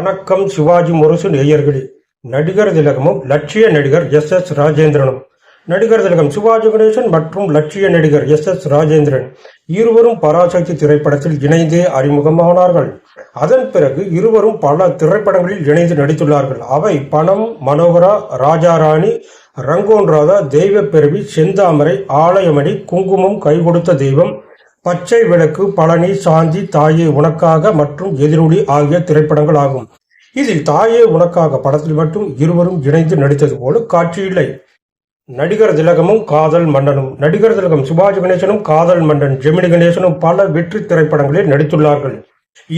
வணக்கம் சிவாஜி முரசு நேயர்களே. நடிகர் திலகமும் லட்சிய நடிகர் எஸ் எஸ் ராஜேந்திரனும். நடிகர் திலகம் சிவாஜி கணேசன் மற்றும் லட்சிய நடிகர் எஸ் எஸ் ராஜேந்திரன் இருவரும் பராசக்தி திரைப்படத்தில் இணைந்தே அறிமுகமானார்கள். அதன் பிறகு இருவரும் பல திரைப்படங்களில் இணைந்து நடித்துள்ளார்கள். அவை பணம் மனோகரா ராஜாராணி ரங்கோன் ராதா தெய்வ பிறவி செந்தாமரை ஆலயமணி குங்குமம் கைகொடுத்த தெய்வம் பச்சை விளக்கு பழனி சாந்தி தாயே உனக்காக மற்றும் எதிரொலி ஆகிய திரைப்படங்கள் ஆகும் இதில் தாயே உனக்காக படத்தில் மட்டும் இருவரும் இணைந்து நடித்தது போல காட்சியில்லை. நடிகர் திலகமும் காதல் மன்னனும் நடிகர் திலகம் சிவாஜி கணேசனும் காதல் மன்னன் ஜெமினி கணேசனும் பல வெற்றி திரைப்படங்களில் நடித்துள்ளார்கள்.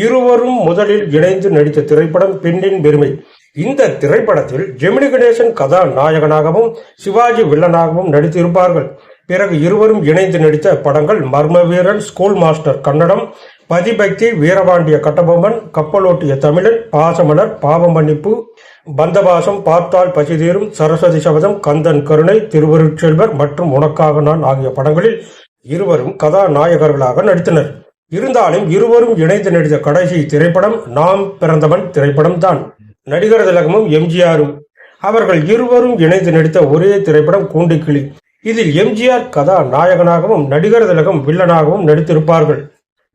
இருவரும் முதலில் இணைந்து நடித்த திரைப்படம் பெண்ணின் பெருமை. இந்த திரைப்படத்தில் ஜெமினி கணேசன் கதாநாயகனாகவும் சிவாஜி வில்லனாகவும் நடித்திருப்பார்கள். பிறகு இருவரும் இணைந்து நடித்த படங்கள் மர்ம வீரன் ஸ்கூல் மாஸ்டர் கன்னடம் பதிபக்தி வீரபாண்டிய கட்டபொம்மன் கப்பலோட்டிய தமிழன் பாசமலர் பாவமன்னிப்பு பந்தவாசம் பந்தபாசம் பார்த்தால் பசிதீரும் சரஸ்வதி சபதம் கந்தன் கருணை திருவருட்செல்வர் மற்றும் உனக்காக நான் ஆகிய படங்களில் இருவரும் கதாநாயகர்களாக நடித்தனர். இருந்தாலும் இருவரும் இணைந்து நடித்த கடைசி திரைப்படம் நாம் பிறந்தவன் திரைப்படம் தான். நடிகர் திலகமும் எம்ஜிஆரும் அவர்கள் இருவரும் இணைந்து நடித்த ஒரே திரைப்படம் கூண்டுக்கிளி. இதில் எம்ஜிஆர் கதாநாயகனாகவும் நடிகர் திலகம் வில்லனாகவும் நடித்திருப்பார்கள்.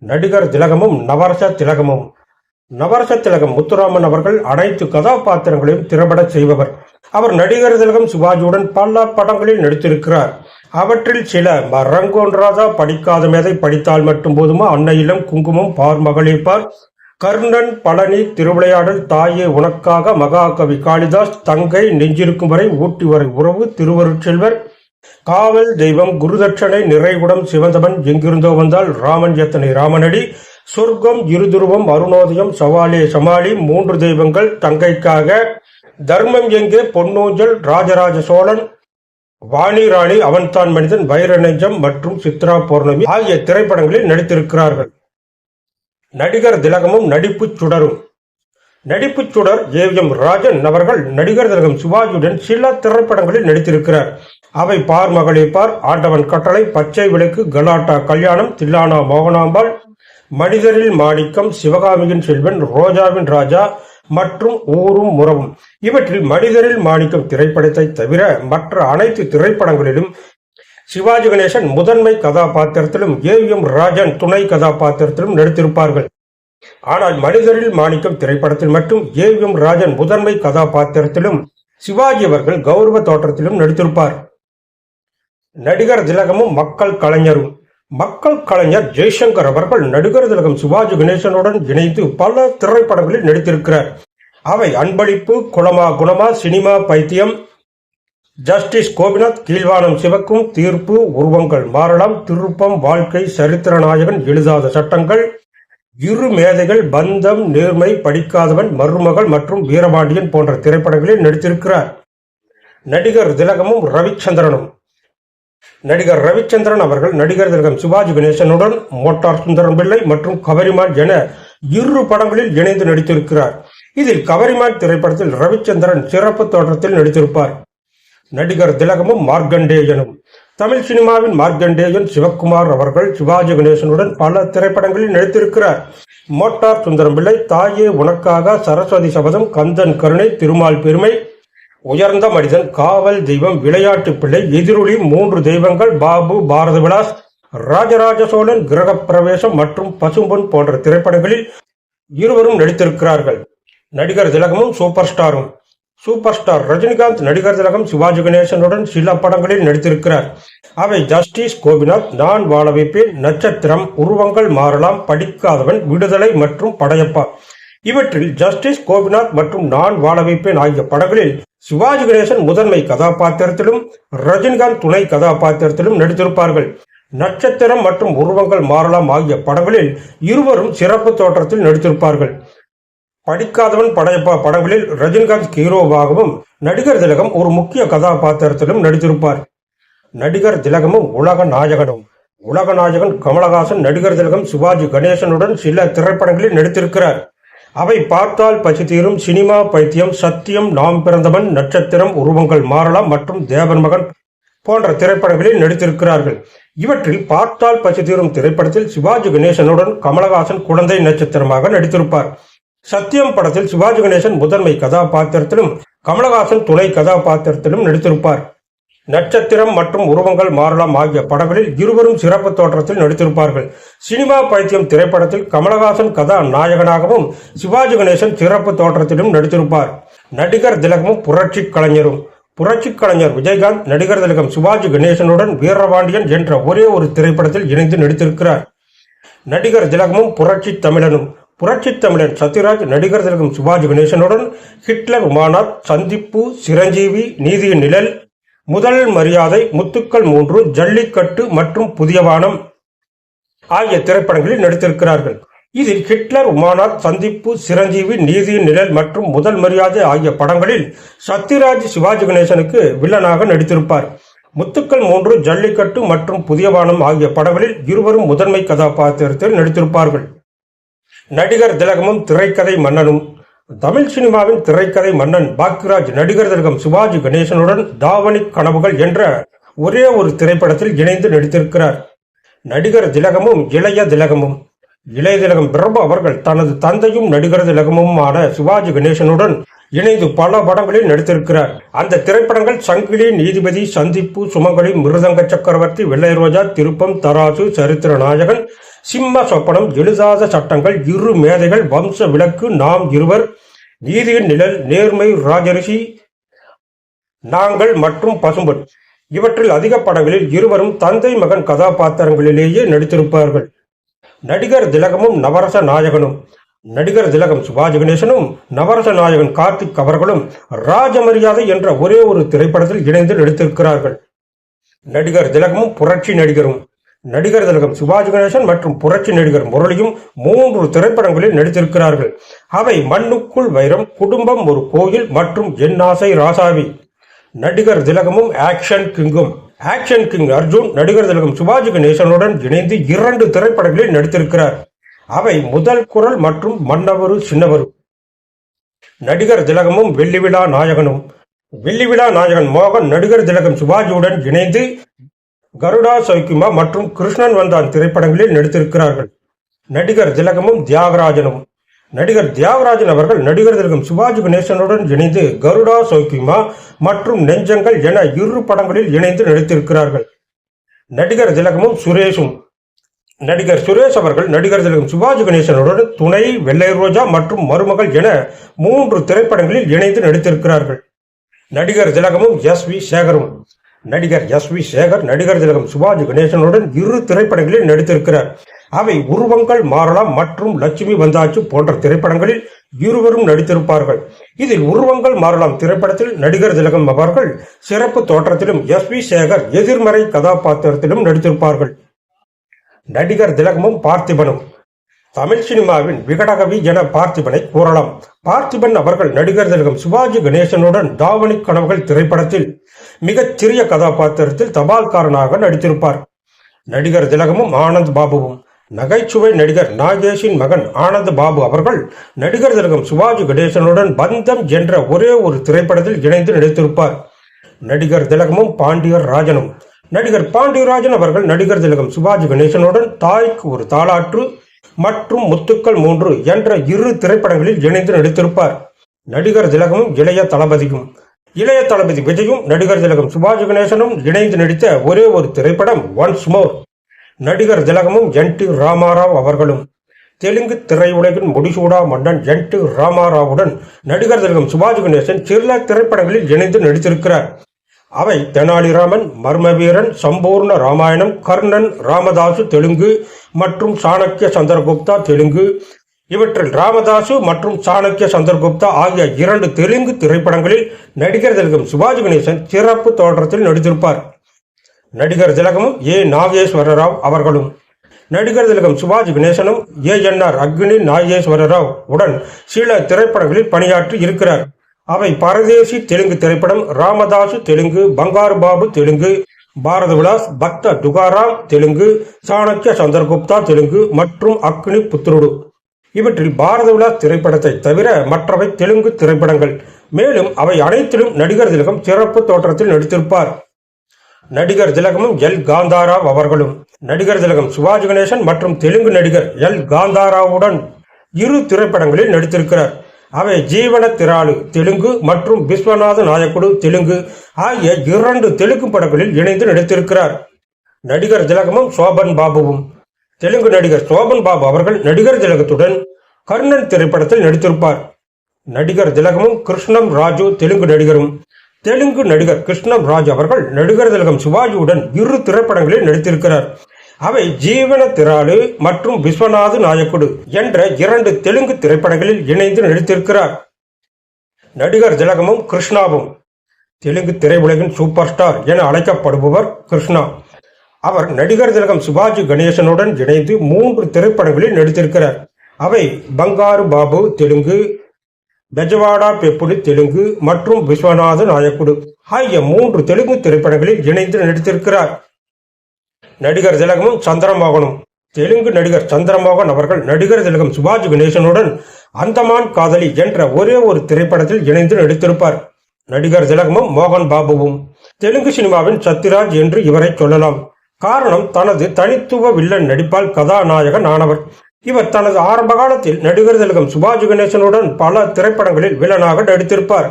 நடிகர் திலகமும் நவரச திலகமும். நவரச திலகம் முத்துராமன் அவர்கள் அனைத்து கதாபாத்திரங்களையும் திறம்பட செய்பவர். அவர் நடிகர் திலகம் சிவாஜியுடன் பல படங்களில் நடித்திருக்கிறார். அவற்றில் சில மரங்கொன்றாதா படிக்காத மேதை படித்தால் மட்டும் போதுமா? அன்னையிலும் குங்குமம் பார் மகளிர்பார் கர்ணன் பழனி திருவிளையாடல் தாயே உனக்காக மகாகவி காளிதாஸ் தங்கை நெஞ்சிருக்கும் வரை ஊட்டி வரை உறவு திருவருட்செல்வர். காவல் தெய்வம் குருதட்சணை நிறைகுடம் சிவந்தவன் எங்கிருந்தோ வந்தால் ராமன் எத்தனை ராமனடி? சொர்க்கம் இருதுருவம் அருணோதயம் சவாலே சமாளி மூன்று தெய்வங்கள் தங்கைக்காக. தர்மம் எங்கே? பொன்னூஞ்சல் ராஜராஜ சோழன். வாணி ராணி அவன்தான் மனிதன் வைர நெஞ்சம் மற்றும் சித்ரா பௌர்ணமி ஆகிய திரைப்படங்களில் நடித்திருக்கிறார்கள். நடிகர் திலகமும் நடிப்புச் சுடரும். நடிப்புச் சுடர் ஏ எம் ராஜன் அவர்கள் நடிகர் திலகம் சிவாஜியுடன் சில திரைப்படங்களில் நடித்திருக்கிறார். அவை பார் மகளிப்பார் பார் ஆண்டவன் கட்டளை பச்சை விளக்கு கலாட்டா கல்யாணம் தில்லானா மோகனாம்பாள் மனிதரில் மாணிக்கம் சிவகாமியின் செல்வன் ரோஜாவின் ராஜா மற்றும் ஊரும் முறவும் இவற்றில் மனிதரில் மாணிக்கம் திரைப்படத்தை தவிர மற்ற அனைத்து திரைப்படங்களிலும் சிவாஜி கணேசன் முதன்மை கதாபாத்திரத்திலும் ஏ எம் ராஜன் துணை கதாபாத்திரத்திலும் நடித்திருப்பார்கள். ஆனால் மனிதரில் மாணிக்கம் திரைப்படத்தில் மட்டும் ஏ எம் ராஜன் முதன்மை கதாபாத்திரத்திலும் சிவாஜி அவர்கள் கௌரவ தோற்றத்திலும் நடித்திருப்பார். நடிகர் திலகமும் மக்கள் கலைஞரும். மக்கள் கலைஞர் ஜெய்சங்கர் அவர்கள் நடிகர் திலகம் சிவாஜி கணேசனுடன் இணைந்து பல திரைப்படங்களில் நடித்திருக்கிறார். அவை அன்பளிப்பு குளமா குணமா சினிமா பைத்தியம் ஜஸ்டிஸ் கோபிநாத் கீழ்வானம் சிவக்கும் தீர்ப்பு உருவங்கள் மாறலாம் திருப்பம் வாழ்க்கை சரித்திர நாயகன் எழுதாத சட்டங்கள் இரு மேதைகள் பந்தம் நேர்மை படிக்காதவன் மருமகள் மற்றும் வீரபாண்டியன் போன்ற திரைப்படங்களில் நடித்திருக்கிறார். நடிகர் திலகமும் ரவிச்சந்திரனும். நடிகர் ரவிச்சந்திரன் அவர்கள் நடிகர் திலகம் சிவாஜி கணேசனுடன் மோட்டார் சுந்தரம் பிள்ளை மற்றும் கவரிமான் என இரு படங்களில் இணைந்து நடித்திருக்கிறார். இதில் கவரிமான் திரைப்படத்தில் ரவிச்சந்திரன் சிறப்பு தோற்றத்தில் நடித்திருப்பார். நடிகர் திலகமும் மார்க்கண்டேயனும். தமிழ் சினிமாவின் மார்க்கண்டேயன் சிவக்குமார் அவர்கள் சிவாஜி கணேசனுடன் பல திரைப்படங்களில் நடித்திருக்கிறார். மோட்டார் சுந்தரம் பிள்ளை தாயே உனக்காக சரஸ்வதி சபதம் கந்தன் கருணை திருமால் பெருமை உயர்ந்த மனிதன் காவல் தெய்வம் விளையாட்டு பிள்ளை எதிரொலி மூன்று தெய்வங்கள் பாபு பாரத விலாஸ் ராஜராஜ சோழன் கிரகப்பிரவேசம் மற்றும் பசும்பொன் போன்ற திரைப்படங்களில் இருவரும் நடித்திருக்கிறார்கள். நடிகர் திலகமும் சூப்பர் ஸ்டாரும். சூப்பர் ஸ்டார் ரஜினிகாந்த் நடிகர் திலகம் சிவாஜி கணேசனுடன் சில படங்களில் நடித்திருக்கிறார். அவை ஜஸ்டிஸ் கோபிநாத் நான் வாழ வைப்பேன் நட்சத்திரம் உருவங்கள் மாறலாம் படிக்காதவன் விடுதலை மற்றும் படையப்பா. இவற்றில் ஜஸ்டிஸ் கோபிநாத் மற்றும் நான் வாழ வைப்பேன் ஆகிய படங்களில் சிவாஜி கணேசன் முதன்மை கதாபாத்திரத்திலும் ரஜினிகாந்த் துணை கதாபாத்திரத்திலும் நடித்திருப்பார்கள். நட்சத்திரம் மற்றும் உருவங்கள் மாறலாம் ஆகிய படங்களில் இருவரும் சிறப்பு தோற்றத்தில் நடித்திருப்பார்கள். படிக்காதவன் படையப்பா படங்களில் ரஜினிகாந்த் ஹீரோவாகவும் நடிகர் திலகம் ஒரு முக்கிய கதாபாத்திரத்திலும் நடித்திருப்பார். நடிகர் திலகமும் உலக நாயகனும். உலக நாயகன் கமலஹாசன் நடிகர் திலகம் சிவாஜி கணேசனுடன் சில திரைப்படங்களில் நடித்திருக்கிறார். அவை பார்த்தால் பசி தீரும் சினிமா பைத்தியம் சத்தியம் நாம் பிறந்தவன் நட்சத்திரம் உருவங்கள் மாறலாம் மற்றும் தேவன் மகன் போன்ற திரைப்படங்களில் நடித்திருக்கிறார்கள். இவற்றில் பார்த்தால் பசி தீரும் திரைப்படத்தில் சிவாஜி கணேசனுடன் கமலஹாசன் குழந்தை நட்சத்திரமாக நடித்திருப்பார். சத்தியம் படத்தில் சிவாஜி கணேசன் முதன்மை கதாபாத்திரத்திலும் கமலஹாசன் துணை கதாபாத்திரத்திலும் நடித்திருப்பார். நட்சத்திரம் மற்றும் உருவங்கள் மாறலாம் ஆகிய படங்களில் இருவரும் சிறப்பு தோற்றத்தில் நடித்திருப்பார்கள். சினிமா பைத்தியம் திரைப்படத்தில் கமலஹாசன் கதாநாயகனாகவும் சிவாஜி கணேசன் சிறப்பு தோற்றத்திலும் நடித்திருப்பார். நடிகர் திலகமும் புரட்சி கலைஞரும். புரட்சி கலைஞர் விஜயகாந்த் நடிகர் திலகம் சிவாஜி கணேசனுடன் வீரபாண்டியன் என்ற ஒரே ஒரு திரைப்படத்தில் இணைந்து நடித்திருக்கிறார். நடிகர் திலகமும் புரட்சி தமிழனும். புரட்சி தமிழன் சத்யராஜ் நடிகர் திலகம் சிவாஜி கணேசனுடன் ஹிட்லர் உமானாத் சந்திப்பு சிரஞ்சீவி நீதியின் நிழல் முதல் மரியாதை முத்துக்கள் மூன்று ஜல்லிக்கட்டு மற்றும் புதியவானம் ஆகிய திரைப்படங்களில் நடித்திருக்கிறார்கள். இதில் ஹிட்லர் உமானாத் சந்திப்பு சிரஞ்சீவி நீதியின் நிழல் மற்றும் முதல் மரியாதை ஆகிய படங்களில் சத்யராஜ் சிவாஜி கணேசனுக்கு வில்லனாக நடித்திருப்பார். முத்துக்கள் மூன்று ஜல்லிக்கட்டு மற்றும் புதியவானம் ஆகிய படங்களில் இருவரும் முதன்மை கதாபாத்திரத்தில் நடித்திருப்பார்கள். நடிகர் திலகமும் திரைக்கதை மன்னனும் தமிழ் சினிமாவின் திரைக்கதை மன்னன் பாக்யராஜ் நடிகர் திலகம் சிவாஜி கணேசனுடன் தாவணி கனவுகள் என்ற ஒரே ஒரு திரைப்படத்தில் இணைந்து நடித்திருக்கிறார். நடிகர் திலகமும் இளைய திலகமும். இளைய திலகம் பிரபு அவர்கள் தனது தந்தையும் நடிகர் திலகமுமான சிவாஜி கணேசனுடன் இணைந்து பல படங்களில் நடித்திருக்கிறார். அந்த திரைப்படங்கள் சங்கிலி நீதிபதி சந்திப்பு சுமங்கலி மிருதங்க சக்கரவர்த்தி வெள்ளை ரோஜா திருப்பம் தராசு சரித்திர நாயகன் சிம்ம சொப்பனம் எழுதாத சட்டங்கள் இரு மேதைகள் வம்ச விளக்கு நாம் இருவர் நீதியின் நிழல் நேர்மை ராஜரிஷி நாங்கள் மற்றும் பசும்பன். இவற்றில் அதிக படங்களில் இருவரும் தந்தை மகன் கதாபாத்திரங்களிலேயே நடித்திருப்பார்கள். நடிகர் திலகமும் நவரச நாயகனும். நடிகர் திலகம் சிவாஜி கணேசனும் நவரச நாயகன் கார்த்திக் அவர்களும் ராஜமரியாதை என்ற ஒரே ஒரு திரைப்படத்தில் இணைந்து நடித்திருக்கிறார்கள். நடிகர் திலகமும் புரட்சி நடிகரும். நடிகர் திலகம் சிவாஜி கணேசன் மற்றும் புரட்சி நடிகர் முரளியும் மூன்று திரைப்படங்களில் நடித்திருக்கிறார்கள். அவை மண்ணுக்குள் வைரம் குடும்பம் ஒரு கோயில் மற்றும் என் ஆசை ராசாவி. நடிகர் திலகமும் ஆக்ஷன் கிங்கும். ஆக்ஷன் கிங் அர்ஜுன் நடிகர் திலகம் சிவாஜி கணேசனுடன் இணைந்து இரண்டு திரைப்படங்களில் நடித்திருக்கிறார். அவை முதல் குரல் மற்றும் மன்னவரு சின்னவரு. நடிகர் திலகமும் வெள்ளி விழா நாயகனும். வெள்ளி விழா நாயகன் மோகன் நடிகர் திலகம் சிவாஜியுடன் இணைந்து கருடா சௌக்கிமா மற்றும் கிருஷ்ணன் வந்தான் திரைப்படங்களில் நடித்திருக்கிறார்கள். நடிகர் திலகமும் தியாகராஜனும். நடிகர் தியாகராஜன் அவர்கள் நடிகர் திலகம் சிவாஜி கணேசனுடன் இணைந்து கருடா சௌக்கிமா மற்றும் நெஞ்சங்கள் என இரு படங்களில் இணைந்து நடித்திருக்கிறார்கள். நடிகர் திலகமும் சுரேஷும். நடிகர் சுரேஷ் அவர்கள் நடிகர் திலகம் சிவாஜி கணேசனுடன் துணை வெள்ளை ரோஜா மற்றும் மருமகள் என மூன்று திரைப்படங்களில் இணைந்து நடித்திருக்கிறார்கள். நடிகர் திலகமும் எஸ் வி சேகரும். நடிகர் எஸ் வி சேகர் நடிகர் திலகம் சிவாஜி கணேசனுடன் இரு திரைப்படங்களில் நடித்திருக்கிறார். அவை உருவங்கள் மாறலாம் மற்றும் லட்சுமி வந்தாச்சு போன்ற திரைப்படங்களில் இருவரும் நடித்திருப்பார்கள். இதில் உருவங்கள் மாறலாம் திரைப்படத்தில் நடிகர் திலகம் அவர்கள் சிறப்பு தோற்றத்திலும் எஸ் வி சேகர் எதிர்மறை கதாபாத்திரத்திலும் நடித்திருப்பார்கள். நடிகர் திலகமும் பார்த்திபனும். தமிழ் சினிமாவின் விகடகவி என பார்த்திபனை கூறலாம். பார்த்திபன் அவர்கள் நடிகர் திலகம் சிவாஜி கணேசனுடன் தாவணி கனவுகள் திரைப்படத்தில் மிகச் சிறிய கதாபாத்திரத்தில் தபால்காரனாக நடித்திருப்பார். நடிகர் திலகமும் ஆனந்த் பாபுவும். நகைச்சுவை நடிகர் நாகேஷின் மகன் ஆனந்த் பாபு அவர்கள் நடிகர் திலகம் சிவாஜி கணேசனுடன் பந்தம் என்ற ஒரே ஒரு திரைப்படத்தில் இணைந்து நடித்திருப்பார். நடிகர் திலகமும் பாண்டியர் ராஜனும். நடிகர் பாண்டியராஜன் அவர்கள் நடிகர் திலகம் சிவாஜி கணேசனுடன் தாய்க்கு ஒரு தாளாற்று மற்றும் முத்துக்கள் மூன்று என்ற இரு திரைப்படங்களில் இணைந்து நடித்திருப்பார். நடிகர் திலகமும் இளைய தளபதியும். இளைய தளபதி விஜயும் நடிகர் திலகம் சிவாஜி கணேசனும் இணைந்து நடித்த ஒரே ஒரு திரைப்படம் ஒன்ஸ் மோர் நடிகர் திலகமும் என் டி ராமாராவ் அவர்களும். தெலுங்கு திரையுலகின் முடிசூடா மன்னன் என் டி ராமாராவுடன் நடிகர் திலகம் சிவாஜி கணேசன் சில திரைப்படங்களில் இணைந்து நடித்திருக்கிறார். அவை தெனாலிராமன் மர்மவீரன் சம்பூர்ண ராமாயணம் கர்ணன் ராமதாசு தெலுங்கு மற்றும் சாணக்கிய சந்திரகுப்தா தெலுங்கு இவற்றில் ராமதாசு மற்றும் சாணக்கிய சந்திரகுப்தா ஆகிய இரண்டு தெலுங்கு திரைப்படங்களில் நடிகர் திலகம் சிவாஜி கணேசன் சிறப்பு தோற்றத்தில் நடித்திருப்பார். நடிகர் திலகமும் ஏ. நாகேஸ்வர ராவ் அவர்களும். நடிகர் திலகம் சிவாஜி கணேசனும் ஏ. என். ஆர். அக்னி நாகேஸ்வர ராவ் உடன் சில திரைப்படங்களில் பணியாற்றி இருக்கிறார். அவை பரதேசி தெலுங்கு திரைப்படம் ராமதாசு தெலுங்கு பங்காரு பாபு தெலுங்கு பாரத விலாஸ் பக்த துகாராம் தெலுங்கு சாணக்கிய சந்திரகுப்தா தெலுங்கு மற்றும் அக்னி புத்ருடு. இவற்றில் பாரத விழா திரைப்படத்தை தவிர மற்றவை தெலுங்கு திரைப்படங்கள். மேலும் அவை அனைத்திலும் நடிகர் திலகம் சிறப்பு தோற்றத்தில் நடித்திருப்பார். நடிகர் திலகமும் எல். காந்தாராவ் அவர்களும். நடிகர் திலகம் சிவாஜி கணேசன் மற்றும் தெலுங்கு நடிகர் எல். காந்தாராவுடன் இரு திரைப்படங்களில் நடித்திருக்கிறார். அவை ஜீவன திராளு தெலுங்கு மற்றும் விஸ்வநாத நாயக்குடு தெலுங்கு ஆகிய இரண்டு தெலுங்கு படங்களில் இணைந்து நடித்திருக்கிறார். நடிகர் திலகமும் சோபன் பாபுவும். தெலுங்கு நடிகர் சோபன் பாபு அவர்கள் நடிகர் திலகத்துடன் கர்ணன் திரைப்படத்தில் நடித்திருப்பார். நடிகர் திலகமும் கிருஷ்ணம் ராஜு தெலுங்கு நடிகரும். தெலுங்கு நடிகர் கிருஷ்ணம் ராஜ் அவர்கள் நடிகர் திலகம் சிவாஜியுடன் இரு திரைப்படங்களில் நடித்திருக்கிறார். அவை ஜீவன திராலு மற்றும் விஸ்வநாத நாயக்குடு என்ற இரண்டு தெலுங்கு திரைப்படங்களில் இணைந்து நடித்திருக்கிறார். நடிகர் திலகமும் கிருஷ்ணாவும் தெலுங்கு திரையுலகின் சூப்பர் ஸ்டார் என அழைக்கப்படுபவர் கிருஷ்ணா. அவர் நடிகர் திலகம் சிவாஜி கணேசனுடன் இணைந்து மூன்று திரைப்படங்களில் நடித்திருக்கிறார். அவை பங்காரு பாபு தெலுங்கு பெஜவாடா பெப்புடு தெலுங்கு மற்றும் விஸ்வநாத நாயக்குடு. ஆகிய மூன்று தெலுங்கு திரைப்படங்களில் இணைந்து நடித்திருக்கிறார். நடிகர் திலகமும் சந்திரமோகனும். தெலுங்கு நடிகர் சந்திரமோகன் அவர்கள் நடிகர் திலகம் சிவாஜி கணேசனுடன் அந்தமான் காதலி என்ற ஒரே ஒரு திரைப்படத்தில் இணைந்து நடித்திருப்பார். நடிகர் திலகமும் மோகன் பாபுவும். தெலுங்கு சினிமாவின் சத்யராஜ் என்று இவரை சொல்லலாம். காரணம் தனது தனித்துவ வில்லன் நடிப்பால் கதாநாயகன் ஆனவர். இவர் தனது ஆரம்ப காலத்தில் நடிகர் திலகம் சுபாஜி கணேசனுடன் பல திரைப்படங்களில் வில்லனாக நடித்திருப்பார்.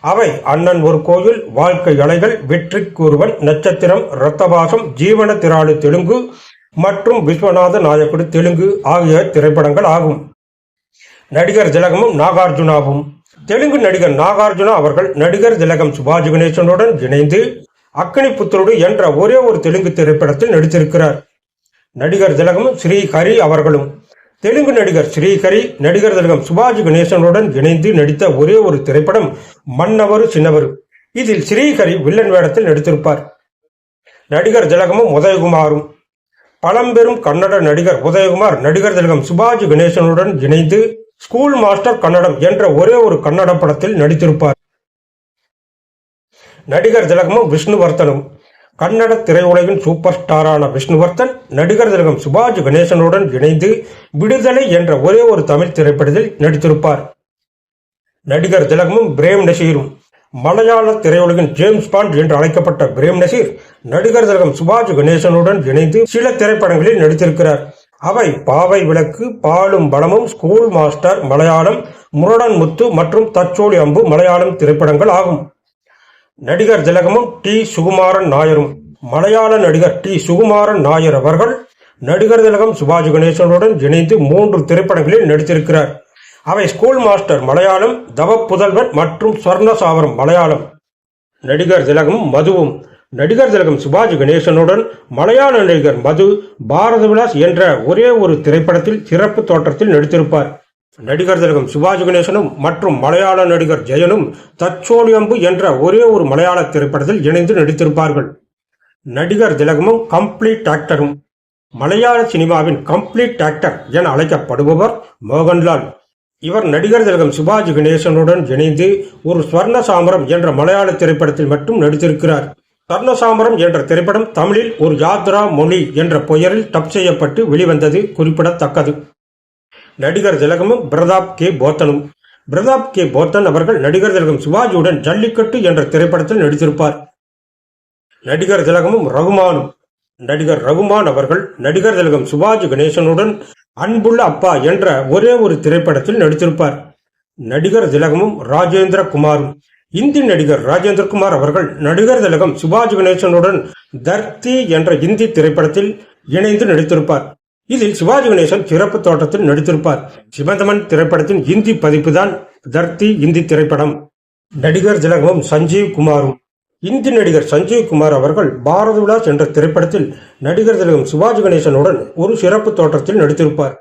அவை அண்ணன் ஒரு கோயில் வாழ்க்கை அலைகள் வெற்றி கூறுவன் நட்சத்திரம் ரத்தபாசம் ஜீவன திராளு தெலுங்கு மற்றும் விஸ்வநாத நாயக்குடு தெலுங்கு ஆகிய திரைப்படங்கள் ஆகும். நடிகர் திலகமும் நாகார்ஜுனாவும். தெலுங்கு நடிகர் நாகார்ஜுனா அவர்கள் நடிகர் திலகம் சுபாஜி கணேசனுடன் இணைந்து அக்னி புத்தருடு என்ற ஒரே ஒரு தெலுங்கு திரைப்படத்தில் நடித்திருக்கிறார். நடிகர் திலகம் ஸ்ரீஹரி அவர்களும். தெலுங்கு நடிகர் ஸ்ரீஹரி நடிகர் திலகம் சுபாஜி கணேசனுடன் இணைந்து நடித்த ஒரே ஒரு திரைப்படம் மன்னவர் சின்னவர். இதில் ஸ்ரீஹரி வில்லன் வேடத்தில் நடித்திருப்பார். நடிகர் திலகமும் உதயகுமாரும். பழம்பெரும் கன்னட நடிகர் உதயகுமார் நடிகர் திலகம் சுபாஜி கணேசனுடன் இணைந்து ஸ்கூல் மாஸ்டர் கன்னடம் என்ற ஒரே ஒரு கன்னட படத்தில் நடித்திருப்பார். நடிகர் திலகமும் விஷ்ணுவர்த்தனும் கன்னட திரையுலகின் சூப்பர் ஸ்டாரான விஷ்ணுவர்த்தன் நடிகர் திலகம் சுபாஜ் கணேசனுடன் இணைந்து விடுதலை என்ற ஒரே ஒரு தமிழ் திரைப்படத்தில் நடித்திருப்பார். நடிகர் திலகமும் பிரேம் நசீரும். மலையாள திரையுலகின் ஜேம்ஸ் பாண்ட் என்று அழைக்கப்பட்ட பிரேம் நசீர் நடிகர் திலகம் சுபாஜ் கணேசனுடன் இணைந்து சில திரைப்படங்களில் நடித்திருக்கிறார். அவை பாவை விளக்கு பாலும் பலமும் ஸ்கூல் மாஸ்டர் மலையாளம் முரடன் முத்து மற்றும் தச்சோலி அம்பு மலையாளம் திரைப்படங்கள் ஆகும். நடிகர் திலகமும் டி. சுகுமாரன் நாயரும். மலையாள நடிகர் டி. சுகுமாரன் நாயர் அவர்கள் நடிகர் திலகம் சிவாஜி கணேசனுடன் இணைந்து மூன்று திரைப்படங்களில் நடித்திருக்கிறார். அவை ஸ்கூல் மாஸ்டர் மலையாளம் தவ புதல்வன் மற்றும் ஸ்வர்ண சாவரம் மலையாளம். நடிகர் திலகம் மதுவும். நடிகர் திலகம் சிவாஜி கணேசனுடன் மலையாள நடிகர் மது பாரத விலாஸ் என்ற ஒரே ஒரு திரைப்படத்தில் சிறப்பு தோற்றத்தில் நடித்திருப்பார். நடிகர் திலகம் சிவாஜி கணேசனும் மற்றும் மலையாள நடிகர் ஜெயனும் தச்சோலியம்பு என்ற ஒரே ஒரு மலையாள திரைப்படத்தில் இணைந்து நடித்திருப்பார்கள். நடிகர் திலகமும் கம்ப்ளீட் ஆக்டரும். மலையாள சினிமாவின் கம்ப்ளீட் ஆக்டர் என அழைக்கப்படுபவர் மோகன்லால். இவர் நடிகர் திலகம் சிவாஜி கணேசனுடன் இணைந்து ஒரு ஸ்வர்ண சாமரம் என்ற மலையாள திரைப்படத்தில் மட்டும் நடித்திருக்கிறார். ஸ்வர்ண சாமரம் என்ற திரைப்படம் தமிழில் ஒரு யாத்ரா மொழி என்ற பெயரில் டப் செய்யப்பட்டு வெளிவந்தது குறிப்பிடத்தக்கது. நடிகர் திலகமும் பிரதாப் கே. போத்தனும். பிரதாப் கே. போத்தன் அவர்கள் நடிகர் திலகம் சிவாஜியுடன் ஜல்லிக்கட்டு என்ற திரைப்படத்தில் நடித்திருப்பார். நடிகர் திலகமும் ரகுமானும். நடிகர் ரகுமான் அவர்கள் நடிகர் திலகம் சிவாஜி கணேசனுடன் அன்புள்ள அப்பா என்ற ஒரே ஒரு திரைப்படத்தில் நடித்திருப்பார். நடிகர் திலகமும் ராஜேந்திர குமாரும். இந்தி நடிகர் ராஜேந்திர குமார் அவர்கள் நடிகர் திலகம் சிவாஜி கணேசனுடன் தர்த்தி என்ற இந்தி திரைப்படத்தில் இணைந்து நடித்திருப்பார். இதில் சிவாஜி கணேசன் சிறப்பு தோட்டத்தில் நடித்திருப்பார். சிவந்தமன் திரைப்படத்தின் இந்தி பதிப்பு தான் தர்த்தி இந்தி திரைப்படம். நடிகர் திலகமும் சஞ்சீவ் குமாரும். இந்தி நடிகர் சஞ்சீவ் குமார் அவர்கள் பாரத விலாஸ் என்ற திரைப்படத்தில் நடிகர் திலகம் சிவாஜி கணேசனுடன் ஒரு சிறப்பு தோற்றத்தில் நடித்திருப்பார்.